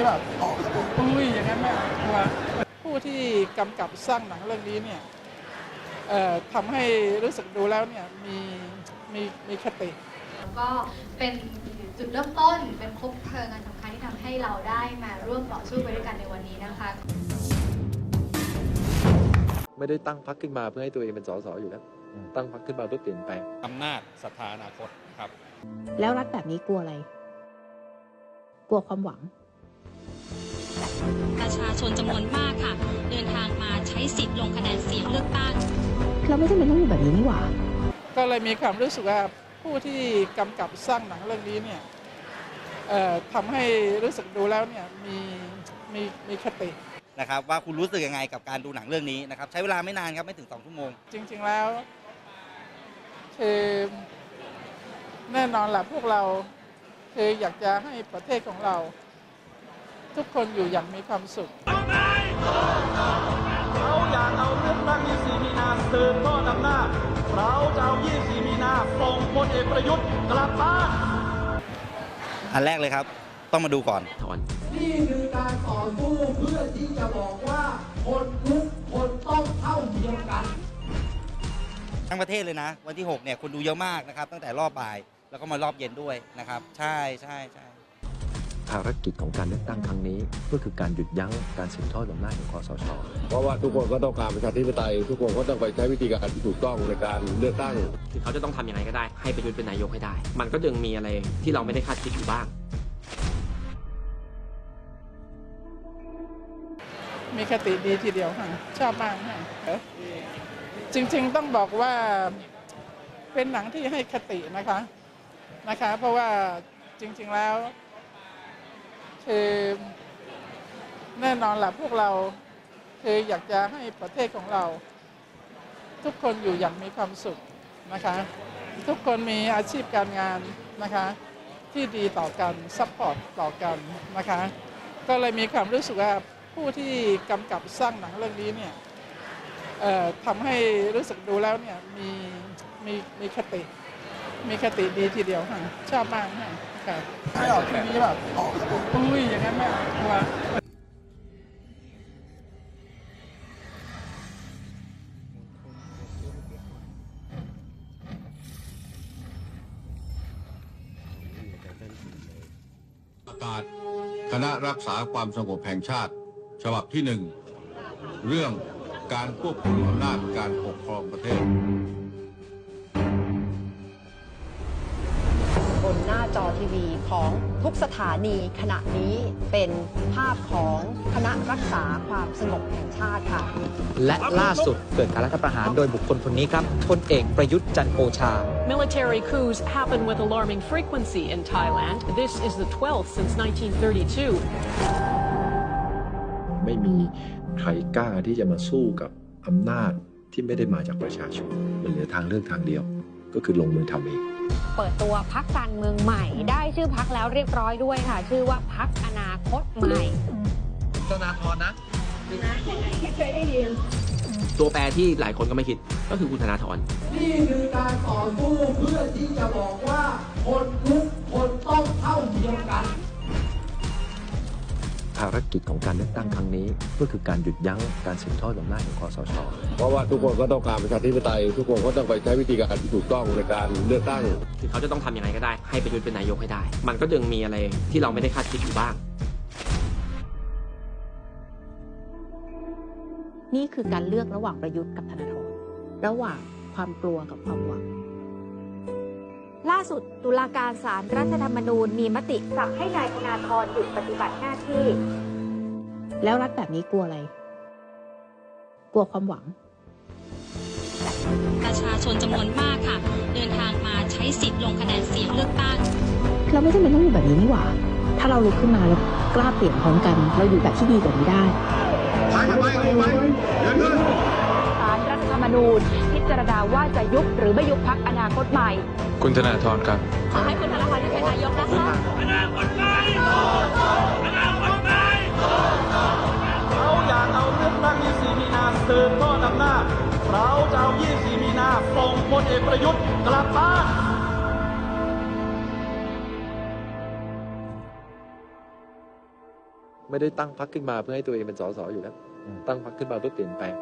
นี้แบบอุ้ยอย่างนั้นไม่กลัวผู้ที่กำกับสร้างหนังเรื่องนี้เนี่ยเอ่อทำให้รู้สึกดูแล้วเนี่ยมีมีมีคติแล้วก็เป็นจุดเริ่มต้นเป็นคบเพลิงอันสำคัญที่ทำให้เราได้มาร่วมต่อสู้ไปด้วยกันในวันนี้นะคะ ไม่ได้ตั้งพักขึ้นมาเพื่อให้ตัวเองเป็นสสอยู่แล้วตั้งพักขึ้นมาเพื่อเปลี่ยนแปลงอำนาจศรัทธาอนาคตครับ แล้วรัฐแบบนี้กลัวอะไร กลัวความหวัง ประชาชนจำนวนมากค่ะ เดินทางมาใช้สิทธิ์ลงคะแนนเสียงเลือกตั้งเราไม่จำเป็นต้องอยู่แบบนี้นี่หว่า ก็เลยมีความรู้สึกว่าผู้ที่กำกับสร้างหนังเรื่องนี้เนี่ยเอ่อทำให้รู้สึกดูแล้วเนี่ยมีมีมีคตินะครับว่าคุณรู้สึกยังไงกับการดูหนังเรื่องนี้นะครับใช้เวลาไม่นานครับไม่ถึง2ชั่วโมง จริง ๆแล้วคือแน่นอนแหละพวกเราคืออยากจะให้ประเทศของเรา ทุกคนอยู่อย่างมีความสุขเราอยากเอาเลือกตั้ง24มีนาสืบทอดอำนาจเราจะเอา24มีนาส่งพลเอกประยุทธ์กลับบ้านอันแรกเลยครับ ต้องมาดูก่อนนี่คือการต่อสู้เพื่อที่จะบอกว่าคนทุกคนต้องเท่าเทียมกัน ทั้งประเทศเลยนะ วันที่ 6 เนี่ยคนดูเยอะมากนะครับ ตั้งแต่รอบบ่าย แล้วก็มารอบเย็นด้วยนะครับ ใช่ใช่ใช่ ภารกิจของการเลือกตั้งครั้งนี้ ก็คือการหยุดยั้งการสืบทอดอำนาจของคอสช เพราะว่าทุกคนก็ต้องการประชาธิปไตย ทุกคนก็ต้องไปใช้วิธีการที่ถูกต้องในการเลือกตั้งคือเขาจะต้องทำยังไงก็ได้ ให้ประยุทธ์เป็นนายกให้ได้ มันก็ยังมีอะไรที่เราไม่ได้คาดคิดอยู่บ้าง มีคติดีทีเดียวค่ะ ชอบมากค่ะจริงๆต้องบอกว่าเป็นหนังที่ให้คตินะคะนะคะ เพราะว่าจริง ๆแล้ว คือแน่นอนแหละพวกเราคืออยากจะให้ประเทศของเรา ทุกคนอยู่อย่างมีความสุขนะคะ ทุกคนมีอาชีพการงานนะคะ ที่ดีต่อกันซัพพอร์ตต่อกันนะคะ ก็เลยมีความรู้สึกว่าผู้ที่กำกับสร้างหนังเรื่องนี้เนี่ยเอ่อทำให้รู้สึกดูแล้วเนี่ยมีมีมีคติ มีคติดีทีเดียวค่ะ ชอบมากค่ะค่ะไม่ออกทีวีแบบอุ้ยอย่างนั้นไม่กลัวประกาศคณะรักษาความสงบแห่งชาติ ฉบับที่หนึ่ง เรื่องการควบคุมอำนาจการปกครองประเทศ ของทุกสถานีขณะนี้เป็นภาพของคณะรักษาความสงบแห่งชาติค่ะ และล่าสุดเกิดการรัฐประหารโดยบุคคลคนนี้ครับพลเอกประยุทธ์จันทร์โอชา Military coups happen with alarming frequency in Thailand. This is the 12th since 1932. ไม่มีใครกล้าที่จะมาสู้กับอำนาจที่ไม่ได้มาจากประชาชน มันเหลือทางเลือกทางเดียว ก็คือลงมือทำเอง เปิดตัวพักการเมืองใหม่ ได้ชื่อพักแล้วเรียบร้อยด้วยค่ะ ชื่อว่าพักอนาคตใหม่ธนาธรนะตัวแปรที่หลายคนก็ไม่คิดก็คือคุณธนาธรนี่คือการต่อสู้เพื่อที่จะบอกว่าคนทุกคนารกิจของการเลือกตั้งครั้งนี้ ก็คือการหยุดยั้งการสืบทอดอำนาจของคอสช เพราะว่าทุกคนก็ต้องการประชาธิปไตย ทุกคนก็ต้องไปใช้วิธีการที่ถูกต้องในการเลือกตั้งคือเขาจะต้องทำยังไงก็ได้ ให้ประยุทธ์เป็นนายกให้ได้ มันก็ยังมีอะไรที่เราไม่ได้คาดคิดอยู่บ้างนี่คือการเลือกระหว่างประยุทธ์กับธนาธรระหว่างความกลัวกับความหวังล่า สุด ตุลาการศาลรรัฐธรรมนูญมีมติสั่งให้นายธนาธรหยุดปฏิบัติหน้าที่ แล้วรัฐแบบนี้กลัวอะไร กลัวความหวัง ประชาชนจำนวนมากค่ะ เดินทางมาใช้สิทธิ์ลงคะแนนเสียงเลือกตั้ง เราไม่จำเป็นต้องอยู่แบบนี้นี่หว่า ถ้าเราลุกขึ้นมาแล้วกล้าเปลี่ยนพร้อมกัน เราอยู่แบบที่ดีกว่านี้ได้ศาลรัฐธรรมนูญพิ จารณาว่าจะยุบหรือไม่ยุบพักอนาคตใหม่ คุณธนาธรครับ ขอให้คุณธนาธรได้เป็นนายกนะคะเราอยากเอาเลือกตั้ง24มีนาสืบทอดอำนาจเราจะเอา24มีนาส่งพลเอกประยุทธ์กลับบ้านไม่ได้ตั้งพรรคขึ้นมาเพื่อให้ตัวเองเป็นสสอยู่แล้ว ตั้งพรรคขึ้นมาเพื่อเปลี่ยนแปลง